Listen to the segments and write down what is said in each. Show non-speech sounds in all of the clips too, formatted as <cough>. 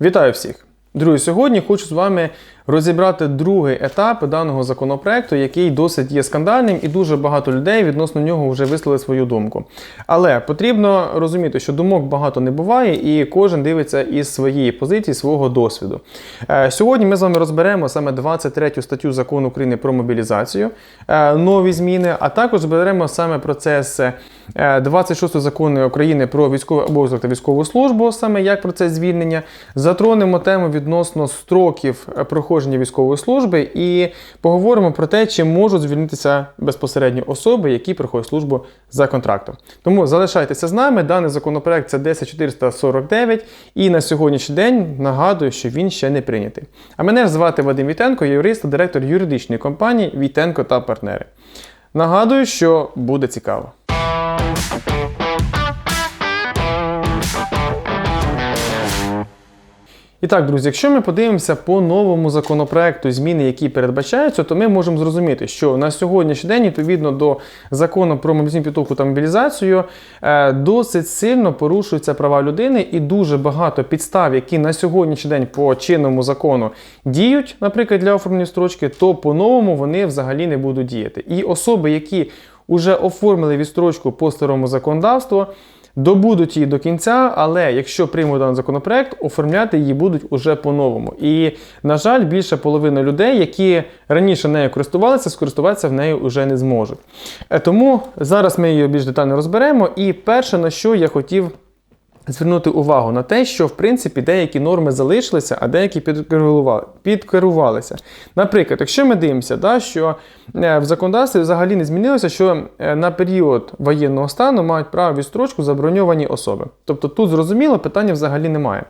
Вітаю всіх! Друзі, сьогодні хочу з вами розібрати другий етап даного законопроекту, який досить є скандальним, і дуже багато людей відносно нього вже висловили свою думку. Але потрібно розуміти, що думок багато не буває, і кожен дивиться із своєї позиції, свого досвіду. Е, Сьогодні ми з вами розберемо саме 23 статтю закону України про мобілізацію, е, нові зміни, а також зберемо саме процес е, 26 закону України про військовий обов'язок та військову службу, саме як процес звільнення. Затронемо тему відносно строків е, проходження військової служби і поговоримо про те, чи можуть звільнитися безпосередньо особи, які проходять службу за контрактом. Тому залишайтеся з нами. Даний законопроект це 10449, і на сьогоднішній день нагадую, що він ще не прийнятий. А мене звати Вадим Вітенко, я юрист та директор юридичної компанії Вітенко та партнери. Нагадую, що буде цікаво. І так, друзі, якщо ми подивимося по новому законопроекту зміни, які передбачаються, то ми можемо зрозуміти, що на сьогоднішній день, відповідно до закону про мобілізаційну підготовку та мобілізацію, е, досить сильно порушуються права людини, і дуже багато підстав, які на сьогоднішній день по чинному закону діють, наприклад, для оформлення строчки, то по-новому вони взагалі не будуть діяти. І особи, які вже оформили відстрочку по старому законодавству, добудуть її до кінця, але якщо приймуть даний законопроект, оформляти її будуть уже по-новому. І, на жаль, більше половини людей, які раніше нею користувалися, скористуватися в нею вже не зможуть. Е, Тому зараз ми її більш детально розберемо. І перше, на що я хотів. Звернути увагу на те, що в принципі деякі норми залишилися, а деякі підкерували- підкерувалися. Наприклад, якщо ми дивимося, да, що е, в законодавстві взагалі не змінилося, що е, на період воєнного стану мають право відстрочку заброньовані особи. Тобто тут зрозуміло, питання взагалі немає.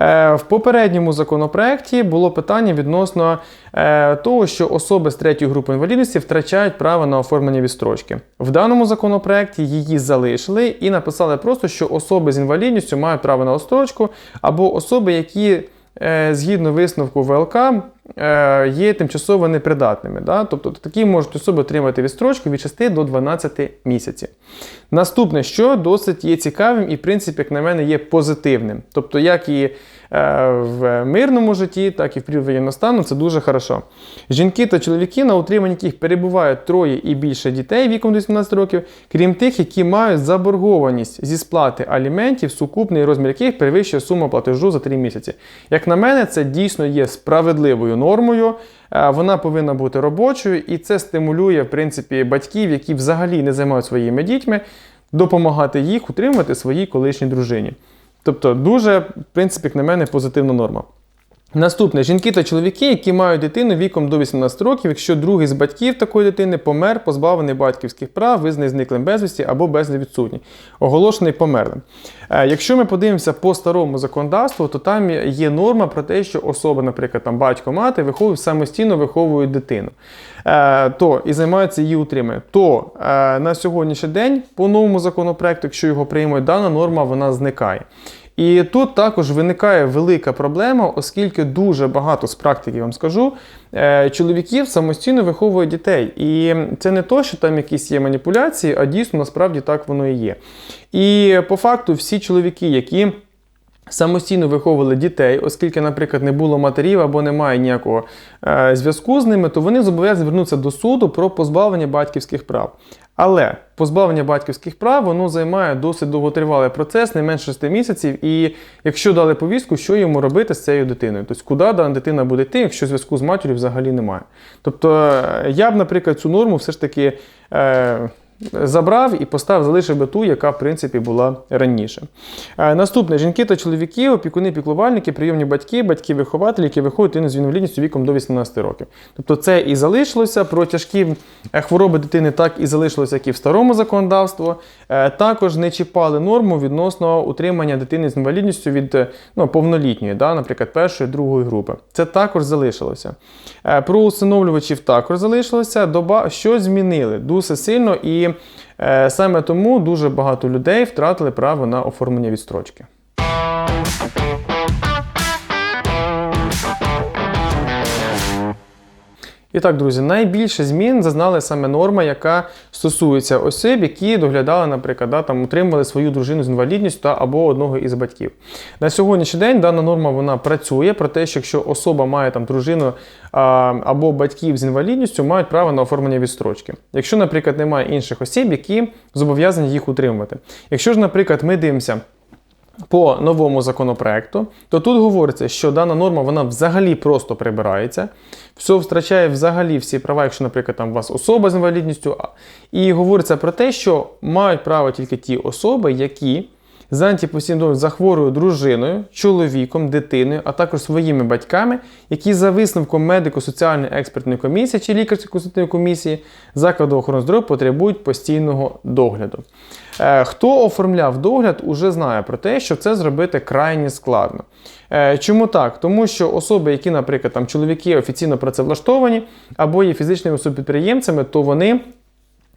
Е, В попередньому законопроекті було питання відносно е, того, що особи з третьої групи інвалідності втрачають право на оформлення відстрочки. В даному законопроекті її залишили і написали просто, що особи з інвалідністю мають право на відстрочку, або особи, які е, згідно висновку ВЛК є тимчасово непридатними. Да? Тобто такі можуть особи отримати відстрочку від 6 до 12 місяців. Наступне, що досить є цікавим і, в принципі, як на мене, є позитивним. Тобто, як і е, в мирному житті, так і в період воєнного стану, це дуже хорошо. Жінки та чоловіки, на утриманні яких перебувають троє і більше дітей віком до 18 років, крім тих, які мають заборгованість зі сплати аліментів, сукупний розмір яких перевищує суму платежу за 3 місяці. Як на мене, це дійсно є справедливою нормою. Вона повинна бути робочою, і це стимулює, в принципі, батьків, які взагалі не займають своїми дітьми, допомагати їх утримувати своїй колишній дружині. Тобто, дуже, в принципі, як на мене, позитивна норма. Наступне жінки та чоловіки, які мають дитину віком до 18 років, якщо другий з батьків такої дитини помер, позбавлений батьківських прав, визнаний зниклим безвісті або безвісти оголошений померлим. Е, Якщо ми подивимося по старому законодавству, то там є норма про те, що особа, наприклад, там батько, мати виховують самостійно виховують дитину, е, то і займаються її утриманням. То е, на сьогоднішній день по новому законопроекту, якщо його приймуть, дана норма вона зникає. І тут також виникає велика проблема, оскільки дуже багато з практики, вам скажу, е, чоловіків самостійно виховують дітей. І це не то, що там якісь є маніпуляції, а дійсно насправді так воно і є. І по факту всі чоловіки, які самостійно виховували дітей, оскільки, наприклад, не було матерів або немає ніякого е, зв'язку з ними, то вони зобов'язані звернутися до суду про позбавлення батьківських прав. Але позбавлення батьківських прав воно займає досить довготривалий процес, не менше 6 місяців. І якщо дали повістку, що йому робити з цією дитиною? Тобто, куди дана дитина буде йти, якщо зв'язку з матір'ю взагалі немає. Тобто, е, я б, наприклад, цю норму все ж таки. Е, Забрав і поставив, залишив би ту, яка в принципі була раніше. Е, наступне жінки та чоловіки, опікуни, піклувальники, прийомні батьки, батьки-вихователі, які виходять з інвалідністю віком до 18 років. Тобто це і залишилося про тяжкі е, хвороби дитини, так і залишилося, як і в старому законодавстві. Е, Також не чіпали норму відносно утримання дитини з інвалідністю від ну, повнолітньої, да, наприклад, першої, другої групи. Це також залишилося. Про усиновлювачів також залишилося. Доба... Що змінили дуже сильно, і е, саме тому дуже багато людей втратили право на оформлення відстрочки. І так, друзі, найбільше змін зазнали саме норма, яка стосується осіб, які доглядали, наприклад, да, там, утримували свою дружину з інвалідністю та або одного із батьків. На сьогоднішній день дана норма вона працює про те, що якщо особа має там дружину а, або батьків з інвалідністю, мають право на оформлення відстрочки. Якщо, наприклад, немає інших осіб, які зобов'язані їх утримувати. Якщо ж, наприклад, ми дивимося. По новому законопроекту, то тут говориться, що дана норма вона взагалі просто прибирається, все втрачає взагалі всі права, якщо, наприклад, там у вас особа з інвалідністю, і говориться про те, що мають право тільки ті особи, які постійно доглядом за хворою дружиною, чоловіком, дитиною, а також своїми батьками, які за висновком медико-соціальної експертної комісії чи лікарської консультативної комісії закладу охорони здоров'я потребують постійного догляду. Е, Хто оформляв догляд, уже знає про те, що це зробити крайне складно. Е, Чому так? Тому що особи, які, наприклад, там чоловіки офіційно працевлаштовані або є фізичними особи-підприємцями, то вони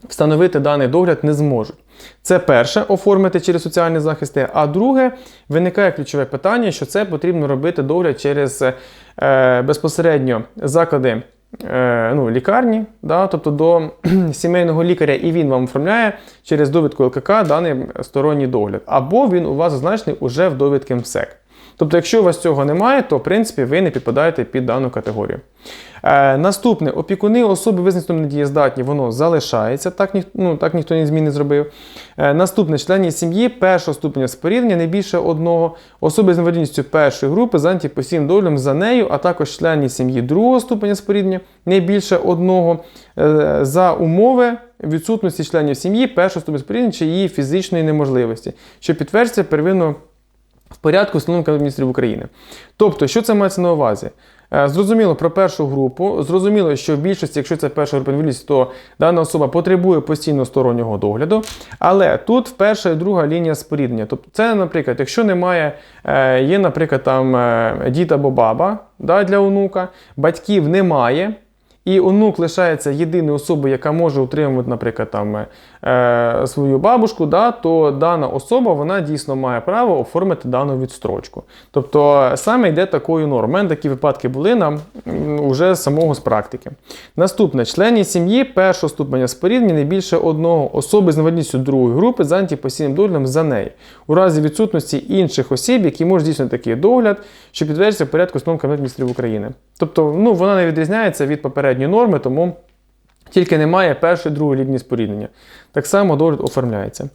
встановити даний догляд не зможуть. Це перше оформити через соціальні захисти. А друге, виникає ключове питання, що це потрібно робити догляд через е, безпосередньо заклади. е, Ну, лікарні, да, тобто до <clears throat> сімейного лікаря, і він вам оформляє через довідку ЛКК даний сторонній догляд. Або він у вас зазначений уже в довідки МСЕК. Тобто, якщо у вас цього немає, то в принципі ви не підпадаєте під дану категорію. Е, наступне, опікуни особи визначено недієздатні, воно залишається, так, ніх, ну, так ніхто ні змін не зробив. Е, наступне, члені сім'ї першого ступеня споріднення, не більше одного, особи з інвалідністю першої групи, зайняті постійним доглядом за нею, а також члені сім'ї другого ступеня споріднення, не більше одного, е, за умови відсутності членів сім'ї першого ступеня споріднення чи її фізичної неможливості, що підтверджується первинно в порядку встановленого Кабінетом міністрів України. Тобто, що це мається на увазі? Е, Зрозуміло про першу групу. Зрозуміло, що в більшості, якщо це перша група інвалідності, то дана особа потребує постійно стороннього догляду. Але тут перша і друга лінія споріднення. Тобто, це, наприклад, якщо немає, е, є, наприклад, там е, дід або баба да, для онука, батьків немає. І онук лишається єдиною особою, яка може утримувати, наприклад, там, е, свою бабушку, да, то дана особа вона дійсно має право оформити дану відстрочку. Тобто саме йде такою нормою. Такі випадки були нам вже з самого з практики. Наступне члені сім'ї першого ступеня споріднення не більше одного особи з інвалідністю другої групи зайняті постійним доглядом за неї. У разі відсутності інших осіб, які можуть здійснити такий догляд, що підтверджується в порядку основного Кабінету міністрів України. Тобто, ну, вона не відрізняється від попередньої норми, тому тільки немає першої другої лінії споріднення. Так само догляд оформляється.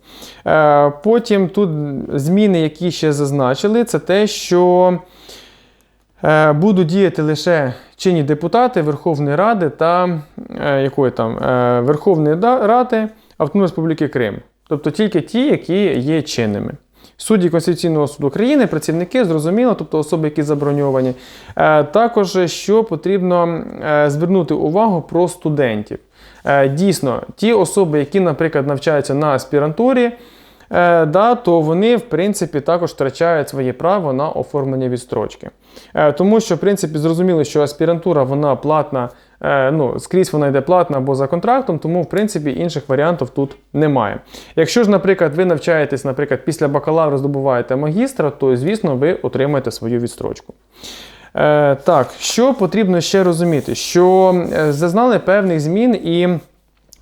Е, потім тут зміни, які ще зазначили, це те, що е, будуть діяти лише чинні депутати Верховної Ради та е, якої там, Верховної Ради Автономної Республіки Крим. Тобто тільки ті, які є чинними. Судді Конституційного суду України, працівники, зрозуміло, тобто особи, які заброньовані. Е, Також що потрібно е, звернути увагу про студентів. Е, Дійсно, ті особи, які, наприклад, навчаються на аспірантурі, да, то вони, в принципі, також втрачають своє право на оформлення відстрочки. Тому що, в принципі, зрозуміло, що аспірантура вона платна, ну, скрізь вона йде платна або за контрактом, тому, в принципі, інших варіантів тут немає. Якщо ж, наприклад, ви навчаєтесь, наприклад, після бакалавру здобуваєте магістра, то, звісно, ви отримаєте свою відстрочку. Е, так, що потрібно ще розуміти? Що е, зазнали певних змін і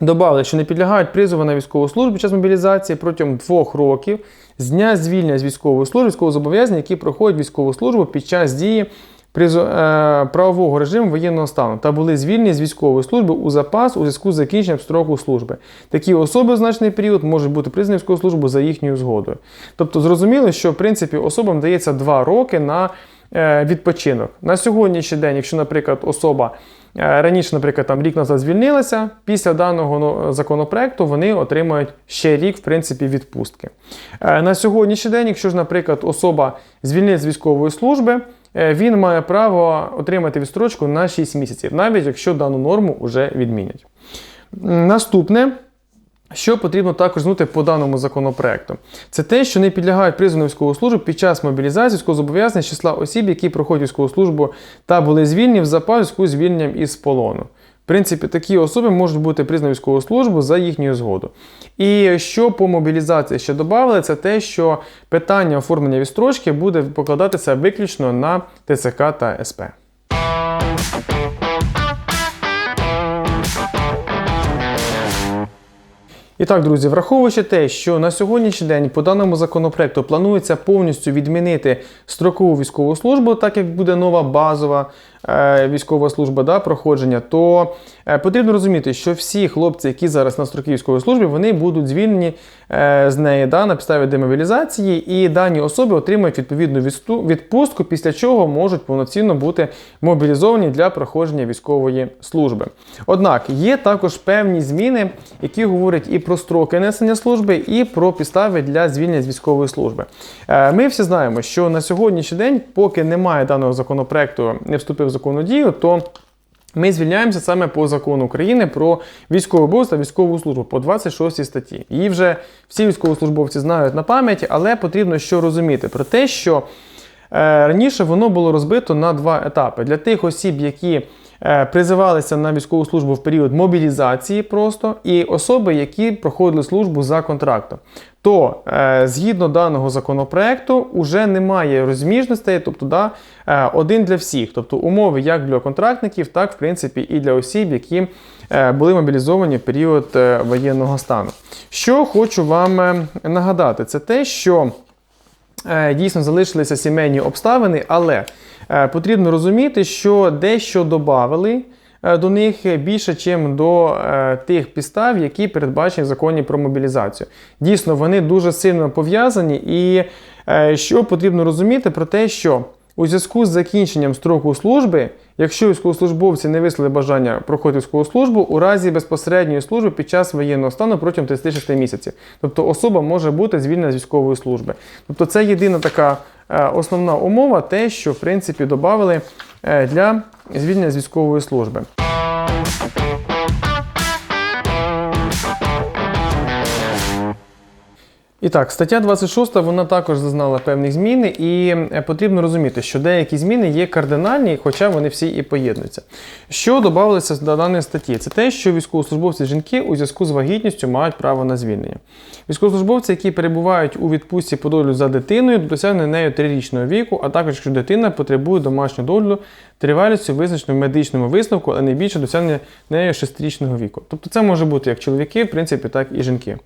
додали, що не підлягають призову на військову службу під час мобілізації протягом двох років з дня звільнення з військової служби, військовозобов'язані, які проходять військову службу під час дії е, правового режиму воєнного стану та були звільнені з військової служби у запас у зв'язку з закінченням строку служби. Такі особи в значний період можуть бути признані військову службу за їхньою згодою. Тобто зрозуміло, що в принципі особам дається два роки на е, відпочинок. На сьогоднішній день, якщо, наприклад, особа е, раніше, наприклад, там рік назад звільнилася, після даного ну, законопроекту вони отримають ще рік, в принципі, відпустки. Е, На сьогоднішній день, якщо ж, наприклад, особа звільнилась з військової служби, е, він має право отримати відстрочку на 6 місяців, навіть якщо дану норму вже відмінять. Наступне. Що потрібно також знути по даному законопроекту? Це те, що не підлягають призову військову службу під час мобілізації військовозобов'язаних числа осіб, які проходять військову службу та були звільнені в запас зв'язку з звільненням із полону принципі, такі особи можуть бути признано військову службу за їхньою згоду. І що по мобілізації ще додали, це те, що питання оформлення вістрочки буде покладатися виключно на ТЦК та СП. І так, друзі, враховуючи те, що на сьогоднішній день по даному законопроекту планується повністю відмінити строкову військову службу, так як буде нова базова, військова служба да, проходження, то е, потрібно розуміти, що всі хлопці, які зараз на строковій військовій службі, вони будуть звільнені е, з неї да, на підставі демобілізації, і дані особи отримають відповідну відпустку, після чого можуть повноцінно бути мобілізовані для проходження військової служби. Однак є також певні зміни, які говорять і про строки несення служби, і про підстави для звільнення з військової служби. Е, Ми всі знаємо, що на сьогоднішній день, поки немає даного законопроекту, не вступив в законну дію, то ми звільняємося саме по закону України про військовий обов'язку та військову службу по 26 статті. Її вже всі військовослужбовці знають на пам'ять, але потрібно що розуміти про те, що е, раніше воно було розбито на два етапи. Для тих осіб, які призивалися на військову службу в період мобілізації просто, і особи, які проходили службу за контрактом. То е, згідно даного законопроекту вже немає розміжностей, тобто да, е, один для всіх, тобто умови як для контрактників, так в принципі і для осіб, які е, були мобілізовані в період е, воєнного стану. Що хочу вам е, нагадати, це те, що е, дійсно залишилися сімейні обставини, але е, потрібно розуміти, що дещо додавали е, до них більше, ніж до е, тих підстав, які передбачені в законі про мобілізацію. Дійсно, вони дуже сильно пов'язані, і е, що потрібно розуміти про те, що у зв'язку з закінченням строку служби, якщо військовослужбовці не висловили бажання проходити військову службу, у разі безпосередньої служби під час воєнного стану протягом 36 місяців. Тобто особа може бути звільнена з військової служби. Тобто це єдина така е, основна умова, те, що в принципі додали е, для звільнення з військової служби. І так, стаття 26 вона також зазнала певних змін, і е, потрібно розуміти, що деякі зміни є кардинальні, хоча вони всі і поєднуються. Що додавалося до даної статті? Це те, що військовослужбовці жінки у зв'язку з вагітністю мають право на звільнення. Військовослужбовці, які перебувають у відпустці по догляду за дитиною, до досягнення нею трирічного віку, а також якщо дитина потребує домашнього догляду тривалістю визначено в медичному висновку, але не більше досягнення нею шестирічного віку. Тобто це може бути як чоловіки, в принципі, так і жінки.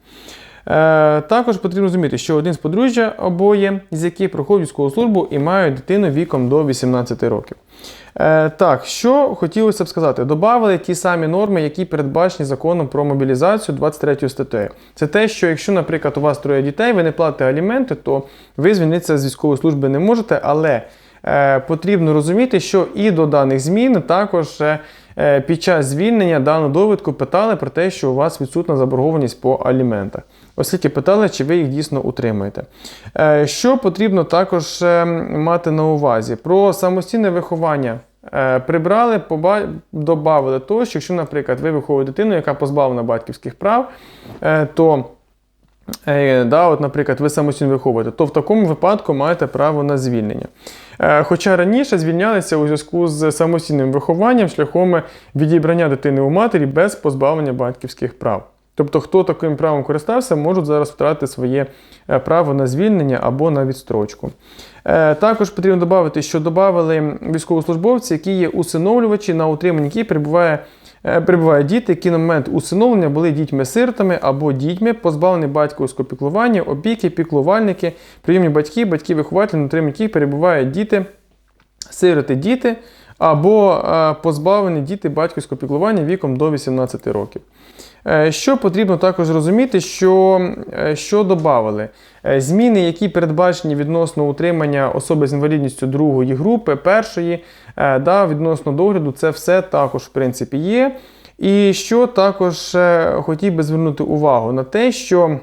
Е, також потрібно розуміти, що один з подружжя обоє, з яких проходять військову службу і мають дитину віком до 18 років. Е, так, що хотілося б сказати, додали ті самі норми, які передбачені законом про мобілізацію 23 статтею. Це те, що якщо, наприклад, у вас троє дітей, ви не платите аліменти, то ви звільнитися з військової служби не можете, але е, потрібно розуміти, що і до даних змін також під час звільнення дану довідку питали про те, що у вас відсутна заборгованість по аліментах. Оскільки питали, чи ви їх дійсно утримуєте. Е, Що потрібно також е, мати на увазі? Про самостійне виховання е, прибрали, додали то, що якщо, наприклад, ви виховуєте дитину, яка позбавлена батьківських прав, то да, от, наприклад, ви самостійно виховуєте, то в такому випадку маєте право на звільнення. Хоча раніше звільнялися у зв'язку з самостійним вихованням шляхом відібрання дитини у матері без позбавлення батьківських прав. Тобто, хто таким правом користався, можуть зараз втратити своє е, право на звільнення або на відстрочку. Е, Також потрібно додати, що додали військовослужбовці, які є усиновлювачі, на утриманні яких перебуває Е, перебувають діти, які на момент усиновлення були дітьми-сиротами або дітьми, позбавлені батьківського піклування, опіки, піклувальники, прийомні батьки, батьки-вихователі, на утриманні яких перебувають діти, сироти діти або позбавлені діти батьківського піклування віком до 18 років. Е, Що потрібно також розуміти, що, е, що додали? Зміни, які передбачені відносно утримання особи з інвалідністю другої групи, першої, е, да, відносно догляду, це все також в принципі є. І що також е, хотів би звернути увагу на те, що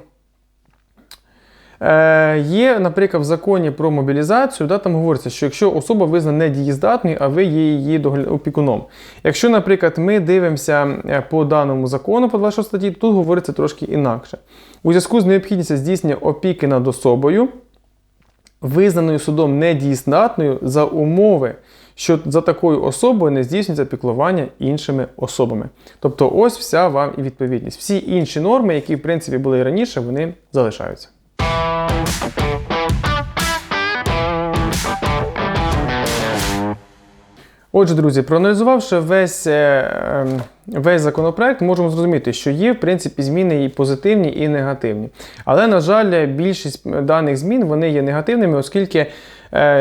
Е, Є, наприклад, в законі про мобілізацію, да, там говориться, що якщо особа визнана недієздатною, а ви є її опікуном. Якщо, наприклад, ми дивимося е, по даному закону, по 26 статті, тут говориться трошки інакше. У зв'язку з необхідністю здійснення опіки над особою, визнаною судом недієздатною за умови, що за такою особою не здійснюється піклування іншими особами. Тобто, ось вся вам і відповідність. Всі інші норми, які в принципі були і раніше, вони залишаються. Отже, друзі, проаналізувавши весь е, ем, весь законопроект, можемо зрозуміти, що є в принципі зміни і позитивні, і негативні. Але, на жаль, більшість даних змін вони є негативними, оскільки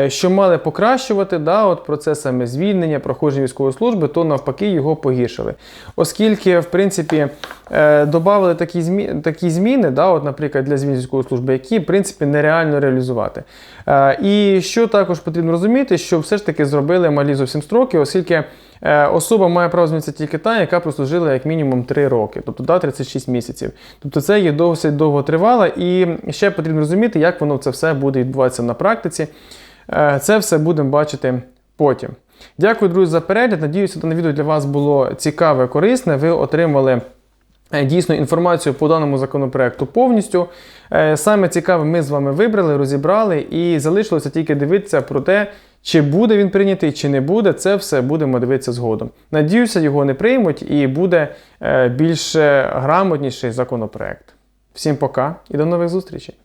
що мали покращувати да, от процес звільнення, проходження військової служби, то навпаки його погіршили. Оскільки, в принципі, е, додали такі, змі... такі зміни, да, от, наприклад, для звільнення військової служби, які, в принципі, нереально реалізувати. Е, і що також потрібно розуміти, що все ж таки зробили малі зовсім строки, оскільки е, особа має право змінитися тільки та, яка прослужила як мінімум 3 роки, тобто да, 36 місяців. Тобто це є досить довго тривало, і ще потрібно розуміти, як воно це все буде відбуватися на практиці. Е, Це все будемо бачити потім. Дякую, друзі, за перегляд. Надіюся, дане відео для вас було цікаве, корисне. Ви отримали. Е, Дійсно, інформацію по даному законопроекту повністю. Е, Саме цікаве, ми з вами вибрали, розібрали і залишилося тільки дивитися про те, чи буде він прийнятий, чи не буде. Це все будемо дивитися згодом. Надіюся, його не приймуть і буде е, більш грамотніший законопроект. Всім пока і до нових зустрічей!